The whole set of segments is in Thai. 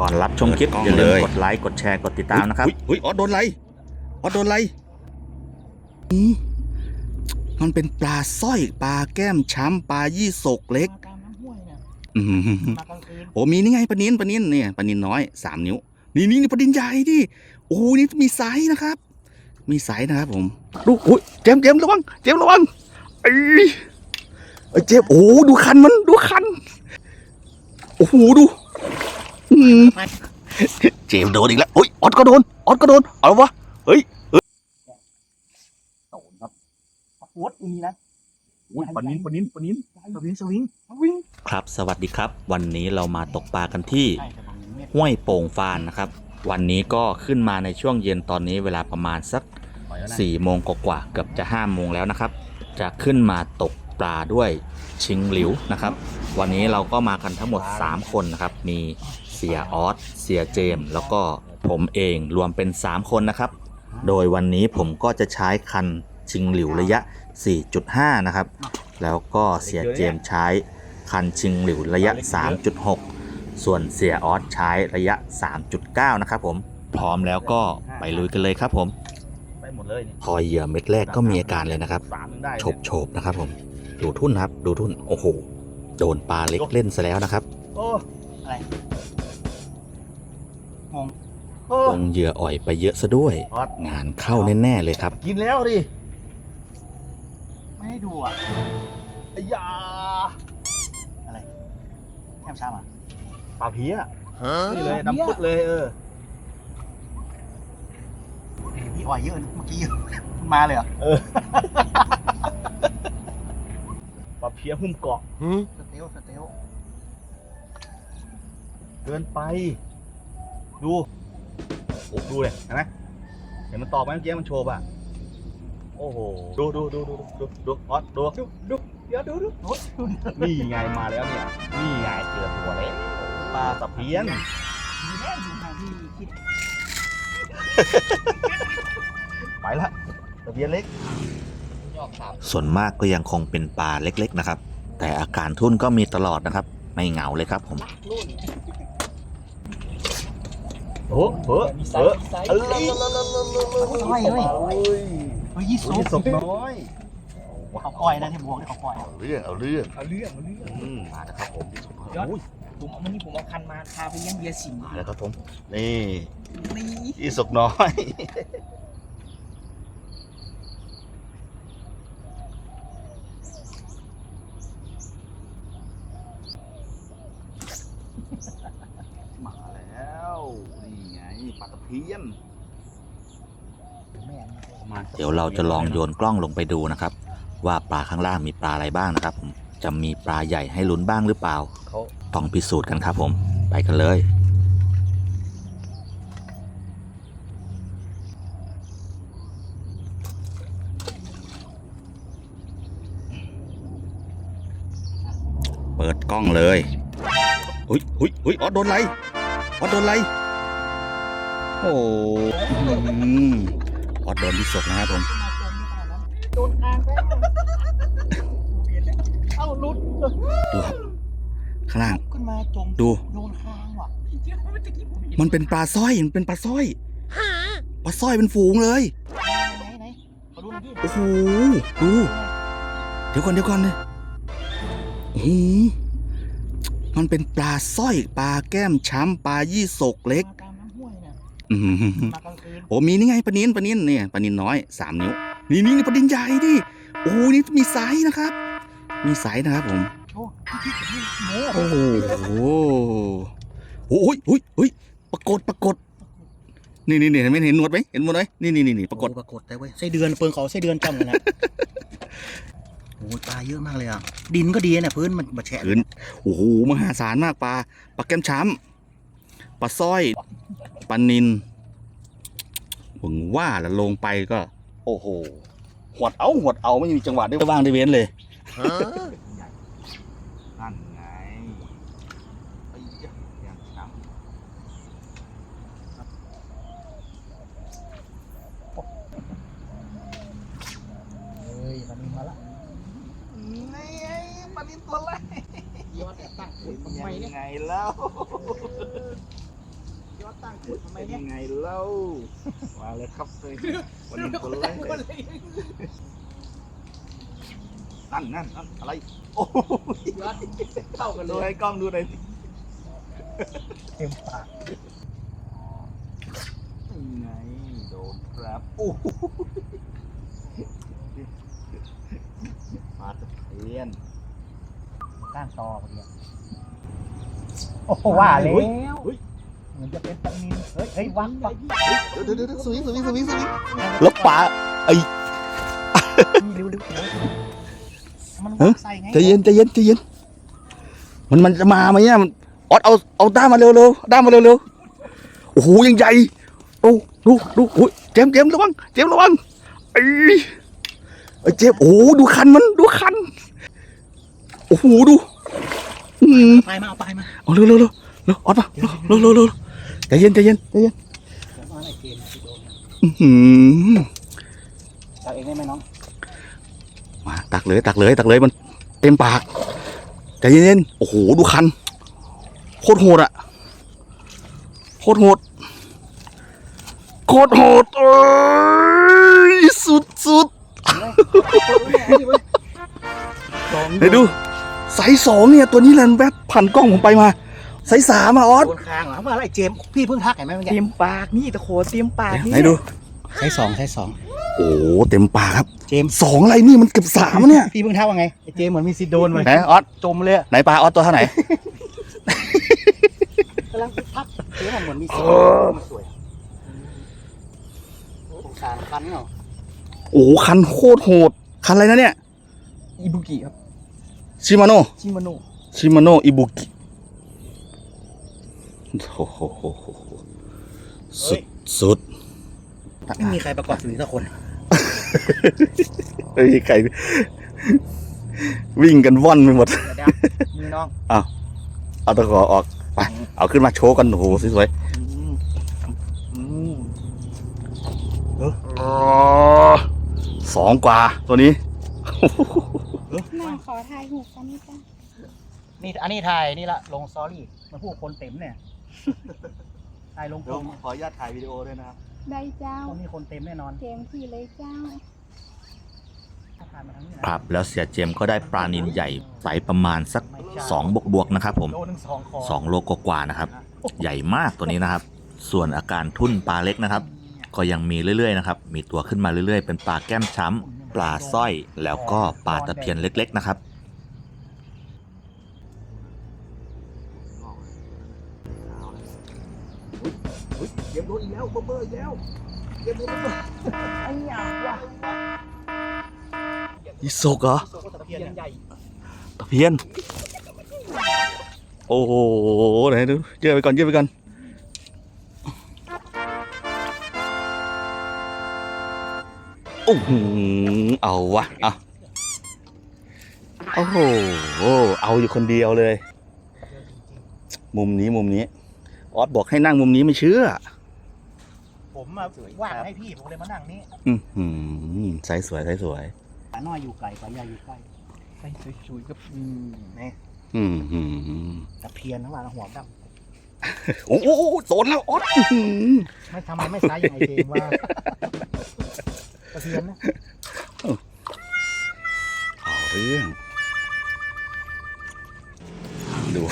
ก่อนรับชมคลิปเปิดกล้องอย่าลืมเลย กดไลค์กดแชร์กดติดตามนะครับ อุ๊ยอุ๊ยออสโดนไรออสโดนไรอืมมันเป็นปลาสร้อยปลาแก้มช้ำปลายี่สกเล็กมาตามน้ำห้วยเนี่ยอืมมากลางคืนโอ้มีนี่ไงปลานินปลานินเนี่ยปลานินน้อยสามนิ้ว นี่นี่นี่ปลานินใหญ่ดิโอ้โหนี่มีไซส์นะครับ มีไซส์นะครับผมดูอุ้ยเจมส์เจมส์ระวังเจมส์ระวังไอ้ไอ้เจมส์โอ้โหดูคันมันดูคันโอ้โหดูอืม เจมส์โดนอีกแล้วโอ้ยออดก็โดนออดก็โดนเอาวะโดนครับปลาปวดอย่างนี้นะอุ้ยปลานินปลานินปลานินสวิงสวิงวิ่งครับสวัสดีครับ วันนี้เรามาตกปลากันที่ใช่แต่บางเม็ดห้วยโป่งฟานนะครับ วันนี้ก็ขึ้นมาในช่วงเย็นตอนนี้เวลาประมาณสัก4ี่โมงกว่าๆเกือบจะ5้าโมงแล้วนะครับ จะขึ้นมาตกปลาด้วยชิงหลิวนะครับ วันนี้เราก็มากันทั้งหมด 3 คนนะครับ มี เสียออสเสียเจม แล้วก็ผมเองรวมเป็น 3 คนนะครับ โดยวันนี้ผมก็จะใช้คันชิงหลิวระยะ 4.5 นะครับ แล้วก็เสียเจมใช้คันชิงหลิวระยะ 3.6 ส่วนเสียออสใช้ระยะ 3.9 นะครับผมพร้อมแล้วก็ไปลุยกันเลยครับผมไปหมดเลยพอเหยื่อเม็ดแรกก็มีอาการเลยนะครับสามยังได้โฉบโฉบนะครับผมดูทุ่นครับ ดูทุ่น โอ้โห โดนปลาเล็กเล่นซะแล้วนะครับ โอ้ อะไร งงโอ้ลงเหยื่ออ่อยไปเยอะซะด้วยออสงานเข้าแน่ๆเลยครับ กินแล้วดิ ไม่ให้ดูอะไอ้ยาอะไรแคมชามาปลาเพี้ยนี่เลยดำพุดเลยเออพี่อ่อยเยอะนะเมื่อกี้มันมาเลยเหรอปลาเพี้ยหุ้มเกาะ สเตลสเตลเกินไป ดูโอ้ดูเลยเห็นไหมเห็นมันตอกไหมเมื่อกี้มันโชว์ป่ะโอ้โหดูดูดูดูดูดูออสดูดูเดี๋ยวดูดูโอ้ยดูดินี่ไงมาแล้วเนี่ยนี่ไงเจอตัวแล้วปลาตะเพียนมีแน่อยู่ทางที่คิดไปละตะเพียนเล็กยอกสามส่วนมากก็ยังคงเป็นปลาเล็กๆนะครับ แต่อาการทุ่นก็มีตลอดนะครับ ไม่เหงาเลยครับผมรุ่น โอ้โหเออเออเฮ้ยเฮ้ยเฮ้ยเฮ้ยยี่สิบสกน้อยเขาก้อยนะที่บวกที่เขาก้อยเอาเรื่องเอาเรื่องเอาเรื่องเอาเรื่องอืมาแล้วครับผมยี่สิบสอยยอดอุ้ยผมเอาวันนี้ผมเอาคันมาพาไปเลี้ยงเบียร์สิงห์มาแล้วครับผมนี่นี่ยี่สกน้อย มาแล้ว นี่ไงปลาตะเพียน แม่ง ประมาณสัก เดี๋ยวเราจะลองโยนกล้องลงไปดูนะครับ ว่าปลาข้างล่างมีปลาอะไรบ้างนะครับผมจะมีปลาใหญ่ให้ลุ้นบ้างหรือเปล่าต้องพิสูจน์กันครับผมไปกันเลย เปิดกล้องเลยอุ้ยอุ้ยอุ้ยอ๋อโดนไรอ๋อโดนไรโอ้ อืมออสโดนที่ศกนะครับผมมาจมไม่ตายแล้วโดนกลางไปเปลี่ยนแล้วเอ้าหลุดดูครับข้างล่างขึ้นมาจมดูโดนคางว่ะมันเป็นปลาสร้อยมันเป็นปลาสร้อยปลาสร้อยเป็นฝูงเลยไหนไหนขอดูหน่อยดิโอ้โหดูเดี๋ยวก่อนเดี๋ยวก่อนเลยโอ้โหมันเป็นปลาสร้อยปลาแก้มช้ำปลายี่สกเล็ก อืมมากลางคืนโอ้มีนี่ไงปลานินปลานินเนี่ยปลานินน้อยสามนิ้ว นี่นี่นี่ปลานินใหญ่ดิโอ้โหนี่มีไซส์นะครับ มีไซส์นะครับผม โอ้พี่คิดพี่โม้โอ้โหโอ้ยโอ้ยโอ้ยปรากฏปรากฏนี่นี่นี่เห็นไหมเห็นหนวดไหมเห็นหนวดไหมนี่นี่นี่นี่ปรากฏโอ้ปรากฏแต่เว้ยไส้เดือนเปิงเขาไส้เดือนจำกันนะโอ้ยปลาเยอะมากเลยอะดินก็ดีนะพื้นมันมาแฉะพื้นโอ้โหมหาศาลมากปลาปลาแก้มช้ำปลาสร้อยปลานิน หวังว่าแล้วลงไปก็ โอ้โหหวดเอาหวดเอาไม่มีจังหวะได้ว่างได้เว้นเลยนั่นไงไอ้ยะแก้มช้ำเฮ้ยปลานินมาละนี่ไงปลานินตัวแรกยอดแต่ ตั้งปุ๋ยทำไมเนี่ยยังไงแล้วเป็นยังไงเล่ามาเลยครับเลยวันนี้คนแรกเลยนั่นนั่นนั่นอะไร โอ้ยเข้ากันเลดูยให้กล้องดูหน่อยสิเต็มปากยังไงโดนครับโอ้โหปลาตะเพียนก้านตอพอดีโอ้โหว่าแล้วเฮ้ยเห มือนจะเป็นปลานินเฮ้ยเฮ้ยวักวักเดี๋ยวเดี๋ยวเดี๋ยวสวิงสวิงสวิงสวิงแล้วปลาเร็วเร็วมันเฮ้วัยกใส่ไงใจเย็นใจเย็นใจเย็นมันมันจะมาไหมเนี่ยมันออดเอาเอาด้ามมาเร็วเร็วด้ามมาเร็วเร็วโอ้โหยังใหญ่โอ้ดูดูโอ้ยเจมส์เจมส์ระวังเจมส์ระวังไอ้ไอ้เจมส์โอ้โหดูคันมันดูคันโอ้โหดูอืมไปมาเอาไปมาเอาเร็วเร็วเร็วเร็วออดมาเร็วเร็วเร็วเร็ว ใจเย็นใจเย็นใจเย็นผมเอาอะไรเกมที่โดนอื้อหือตักเองได้ไหมน้องมาตักเลยตักเลยตักเลยมันเต็มปากใจเย็นๆโอ้โหดูคันโคตรโหดอะโคตรโหดโคตรโหดเอ้ยสุดสุดเดี๋ยวดูไซส์สองเนี่ยตัวนี้แหละแวบผ่านกล้องผมไปมา ไซส์สามอะออสโดนคางเหรอเมื่อไรเจมส์พี่เพิ่งทักเห็นไหมเมื่อเตกี้รียมปากนี่ตะโขเตรียมปากนี่ไหนดู ใช้สองใช้สองโอ้โหเต็มปากครับเจมส์สองอะไรนี่มันเกือบสามอะเนี่ยพี่เพิ่งทักว่าไงไอ้เจมส์เหมือนมีสิทธิ์โดนเลยไหนออสจมเลยอะไหนปลาออสตัวเท่าไหร่ กำลังทักเจมส์เหมือนมีสิทธิ์เออสวยสงสารคันเหรอโอ้โหคันโคตรโหด คันอะไรนะเนี่ย อิบุกิครับชิมาโนชิมาโนะชิมาโนอิบุกิ โอ้โหสุดสุดไม่มีใครประกอบสื่อสักคนเฮ้ยใครวิ่งกันว่อนไปหมดเดี๋ยวมือน้องเอาตะขอออกไปเอาขึ้นมาโชว์กันโอ้โหสวยอืมๆอ๋อสองกว่าตัวนี้น้องขอถ่ายหูปกันนี่จ้ะนี่อันนี้ถ่ายนี่ละลงซอรี่ มันพูดคนเต็มเนี่ยถ่ายลงกลมขออนุญาตถ่ายวิดีโอด้วยนะครับ ได้เจ้าต้องมีคนเต็มแน่นอนเต็มที่เลยเจ้าถ่ายมาทางนี้นะครับ แล้วเสียเจมส์ก็ได้ปลานินใหญ่ไซส์ประมาณสัก2บวกบวกๆนะครับผม โลหนึ่งสองคอ2 โลกว่าๆนะครับ ใหญ่มากตัวนี้นะครับ ส่วนอาการทุ่นปลาเล็กนะครับ ก็ยังมีเรื่อยๆนะครับ มีตัวขึ้นมาเรื่อยๆ เป็นปลาแก้มช้ำปลาสร้อย แล้วก็ปลาตะเพียนเล็ก ๆ นะครับ เก็บรถอีกแล้วเบอร์อีกแล้วเก็บรถเบอร์ไอ้ยาวะอีโซกเหรอตะเพียนใหญ่ตะเพียน โอ้โหไหนดูเยอะไปก่อนเยอะไปก่อนโอ้โหเอาวะเอาโอ้โหเอาอยู่คนเดียวเลย มุมนี้มุมนี้ ออสบอกให้นั่งมุมนี้ไม่เชื่อ ผมมาว่างให้พี่ผมเลยมานั่งนี่อือหือใสสวยใสสวยปลาน้อยอยู่ไกลปลาใหญ่อยู่ใกล้ใส่สวยๆกับอืมนี่อือหือตะเพียนทั้งวันหัวดโอ้โหโดนแล้วออสอื้อหือำไม่ทำไมไม่ซ้ายอย่างไอเจมว่าตะเพียนนะเอาเรื่องดู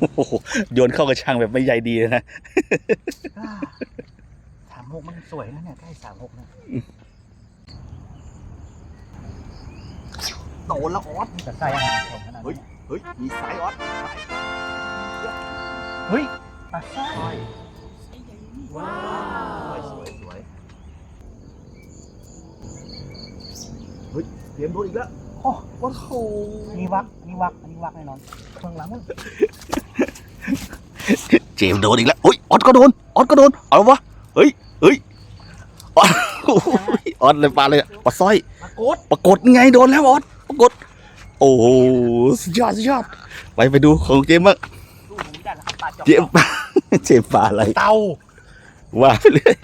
โอ้โหโยนเข้ากระชังแบบไม่ใยดีเลยนะอ่าสามหกมันสวยนะเนี่ยใกล้สามหกนะโดนแล้วออสแต่ใส่อาหารแข็งขนาดนี้เฮ้ย มีสายออสเฮ้ยปลาสร้อยว้าวสวยสวยเฮ้ยเตรียมโดนอีกแล้ว โอ้โอ้โหนี่วักนี่วักอันนี้วักแน่นอน ข้างหลังมันเจมส์โดนอีกแล้วโอ้ยออสก็โดนออสก็โดนเอาวะเฮ้ยเฮ้ยออสโอ้ยออสเลยปลาเลยปลาสร้อยปรากฏปรากฏไงโดนแล้วออสปรากฏโอ้โหสุดยอดสุดยอดไปไปดูของเจมส์บ้างดูผมได้แล้วครับปลาจอกเจมส์ปลาเจมส์ปลาอะไรเตาว่าไปเลย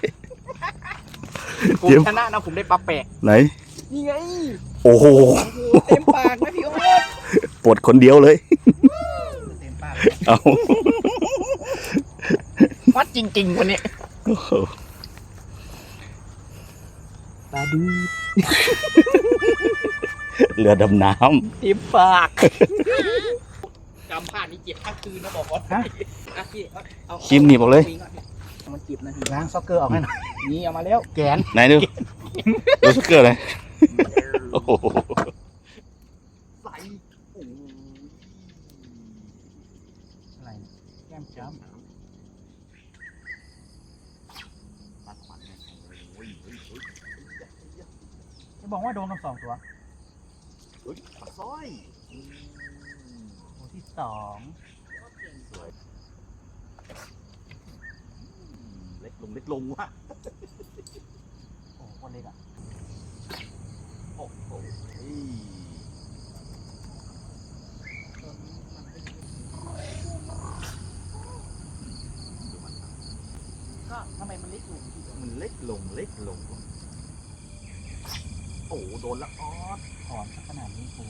ผมเดี๋ยวชนะนะผมได้ปลาแปลกไหนนี่ไงโอ้โหโอ้โหเต็มปากนะพี่โอ๊ต ปวดคนเดียวเลยเต็มปากเอาวัดจริงๆวันนี้โอ้โหตาดีเรือดำน้เต็มปากจำผ่านนี่เจ็บทั้งคืนนะบอกว่าอะพี่เอาำคิมหนีบออกเลยมันเจ็บนะพี่ล้างซ็อกเกอร์ออกให้หน่อยนี่เอามาแล้วแกนไหนดูดูสกเกอร์เลยโอ้โห ใส่โอ้โห อะไรแก้มจ้ำจะ บอกว่าโดนทั้งสองตัวซ้อยตัวที่สองเล็กลงเล็กลงว่ะโอ้โหคนเล็กอะโอ้โหก็ทำไมมันเล็กลงพี่มันเล็กลงเล็กลง โอ้โหโดนละออสถอนสักขนาดนี้กู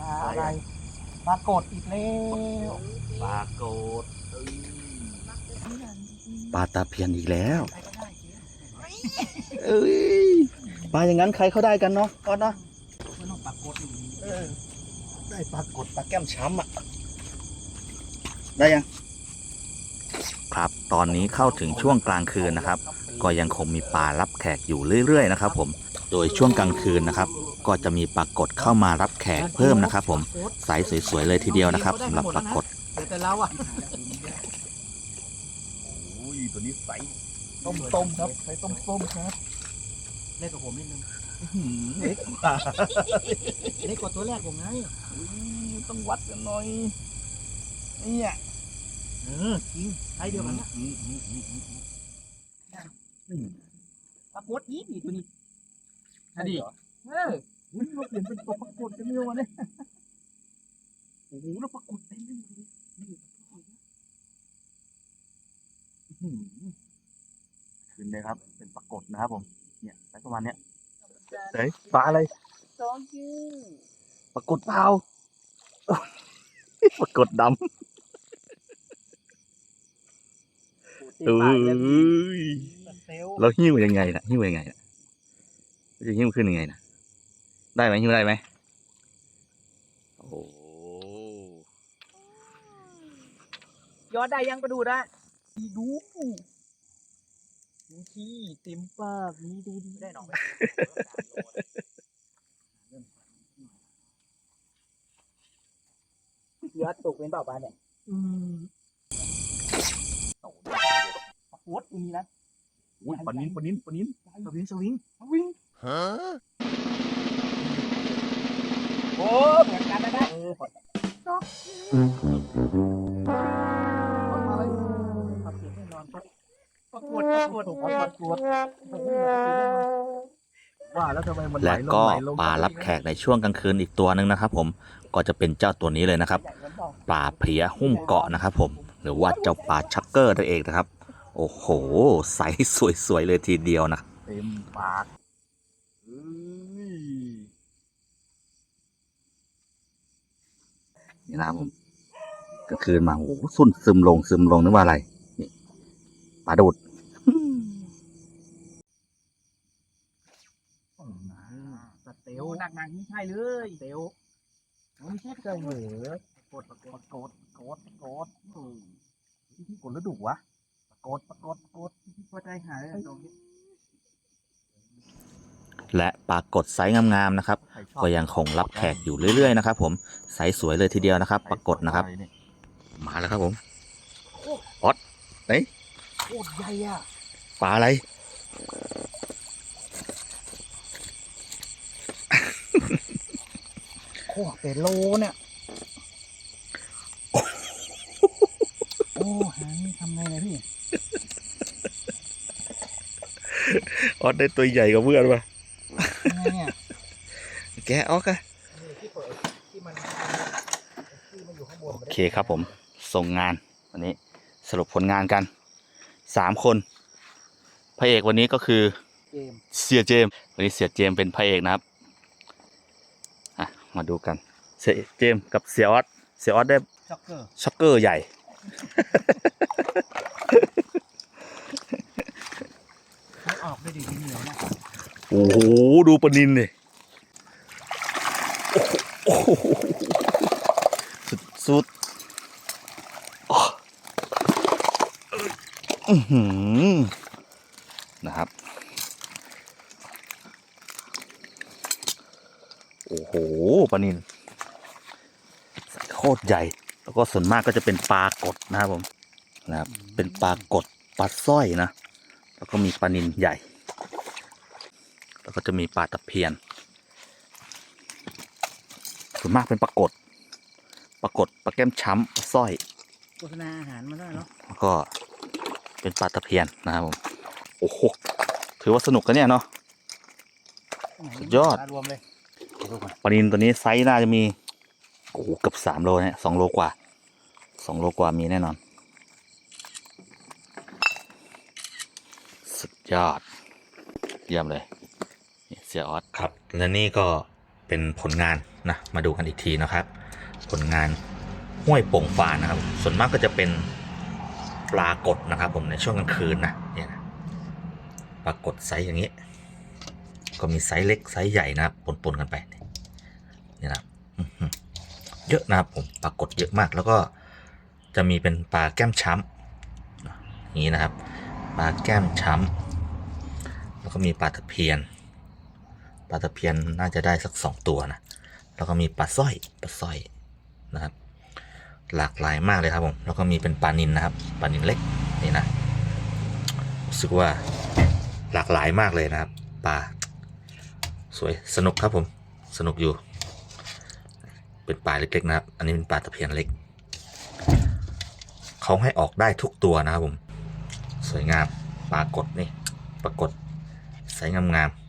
ปลาอะไรปลากดอีกแล้วปลาโกดปลาตาเพียนอีกแล้วใครก็ได้เจ๊เอ้ยปลาอย่างนั้นใครเขาได้กันเนาะออสเนาะไม่ต้องปลากดอยู่ดีเออได้ปลากดปลาแก้มช้ำอะ ได้ยังครับ ตอนนี้เข้าถึงช่วงกลางคืนนะครับ ก็ยังคงมีปลารับแขกอยู่เรื่อยๆนะครับผม โดยช่วงกลางคืนนะครับ ก็จะมีปลากดเข้ามารับแขกเพิ่มนะครับ ผมไซส์สวยๆเลยทีเดียวนะครับสำหรับปลากดเดี๋ยวแต่เราอะโอ้ยตัวนี้ใสต้มต้มครับใช้ต้มต้มครับเล็กกว่าผมนิดนึงเล็กปลาเล็กกว่าตัวแรกผมไงต้องวัดกันหน่อยเนี่ยเออจริงใช้เดียวกันนะอืมอืมอืมอืมปรากฏอีกนี่ตัวนี้ อันนี้เอออุ้ยเราเปลี่ยนเป็นตัวปรากฏกันเร็วเนี่ยโอ้โหเราปรากฏเต็มไปหมดเลยนี่ขึ้นเลยครับ เป็นปรากฏนะครับผม เนี่ยไซส์ประมาณเนี้ยเฮ้ยปลาอะไรสองชื่อปรากฏเปล่าปรากฏดำเต็มเอ้ปากแล้วยเซลเราหิ้วยังไงนะหิ้วยังไงนะ จะหิ้วขึ้นยังไงนะได้ไหมหิ้วได้ไหมโอ้โหย้อนได้ยังไปดูได้ดูนี่เต็มปากนี่ดูดิได้หนองเยอดตกเป็นเปล่าปลาเนี่ยอืมปรากฏตัวนี้นะอุ้ยปลานิ้นปลานิ้นปลานิ้นสวิงสวิงวิ่ง ฮะโอ้เหมือนกันนะนะเออปรากฏแน่นอนปรากฏปรากฏปรากฏปรากฏว่าแล้วทำไมมันและก็ปลารับแขกในช่วงกลางคืนอีกตัวหนึ่งนะครับ ผมก็จะเป็นเจ้าตัวนี้เลยนะครับปลาเพียหุ้มเกาะนะครับ ผมหรือว่าเจ้าปลาชักเกอร์นั่นเองนะครับ โอ้โหไซส์สวยๆเลยทีเดียวนะเต็มปากเอ้ย นี่นะครับผมกลางคืนมาโอ้สุนซึมลงซึมลงนึกว่าอะไรนี่ปลาดูดสเตลหนักหนักๆนี่ใช่เลยเตลไม่ใช่เคยเหรอกดกฏกดกดกดที่กดแล้วดุวะกดกฏกดที่พอใจหายตรงนี้ และปลากดไซส์งามๆนะครับใครชอบก็ยังคงรับแขกอยู่เรื่อยๆนะครับผมไซส์สวยเลยทีเดียวนะครับ ปรากฏนะครับ มาแล้วครับผมออดไหนโคตรใหญ่อะปลาอะไรโคตรเป็นโลเนี่ยโอ้หางนี่ทำไงเนี่ยพี่ออดได้ตัวใหญ่กว่าเพื่อนป่ะ ยังไงเนี่ยแกะออกอะที่มันที่มันอยู่ข้างบนโอเคครับผม ส่งงานวันนี้สรุปผลงานกันสามคน พระเอกวันนี้ก็คือเกมเสียเจมส์วันนี้เสียเจมส์เป็นพระเอกนะครับอะมาดูกัน เสียเจมส์กับเสียออสเสียออสได้ ช็อกเกอร์ ช็อกเกอร์ใหญ่ โอ้โห ดูปลานินเลยสุดสุดนะครับ โอ้โหปลานินโคตรใหญ่ แล้วก็ส่วนมากก็จะเป็นปลากดนะครับผม นะครับ เป็นปลากดปลาสร้อยนะ แล้วก็มีปลานินใหญ่ ก็จะมีปลาตะเพียน ส่วนมากเป็นปลากดปลากดปลาแก้มช้ำปลาสร้อยโฆษณาอาหารมาได้เนาะแล้วก็เป็นปลาตะเพียนนะครับผมโอ้โหถือว่าสนุกกันเนี่ยเนาะ สุดยอด รวมเลยปลานินตัวนี้ไซส์น่าจะมีโอ้โหเกือบสามโลเนี่ยสองโลกว่าสองโลกว่ามีแน่นอน สุดยอด เยี่ยมเลยนี่เสียออสครับและนี่ก็เป็นผลงานนะมาดูกันอีกทีนะครับ ผลงานห้วยโป่งฟานนะครับ ส่วนมากก็จะเป็นปลากดนะครับ ผมในช่วงกลางคืนนะเนี่ยนะปลากดไซส์อย่างนี้ ก็มีไซส์เล็กไซส์ใหญ่นะครับปนๆกันไปนี่นี่นะเยอะนะครับผมปลากดเยอะมากแล้วก็จะมีเป็นปลาแก้มช้ำอย่างนี้นะครับปลาแก้มช้ำแล้วก็มีปลาตะเพียน ปลาตะเพียนน่าจะได้สักสองตัวนะ แล้วก็มีปลาสร้อยปลาสร้อยนะครับ หลากหลายมากเลยครับผม แล้วก็มีเป็นปลานินนะครับปลานินเล็กนี่นะรู้สึกว่าหลากหลายมากเลยนะครับปลาสวยสนุกครับผมสนุกอยู่ เป็นปลาเล็กๆนะครับ อันนี้เป็นปลาตะเพียนเล็กเขาให้ออกได้ทุกตัวนะครับผม สวยงามปลากดนี่ปรากฏใสงามๆ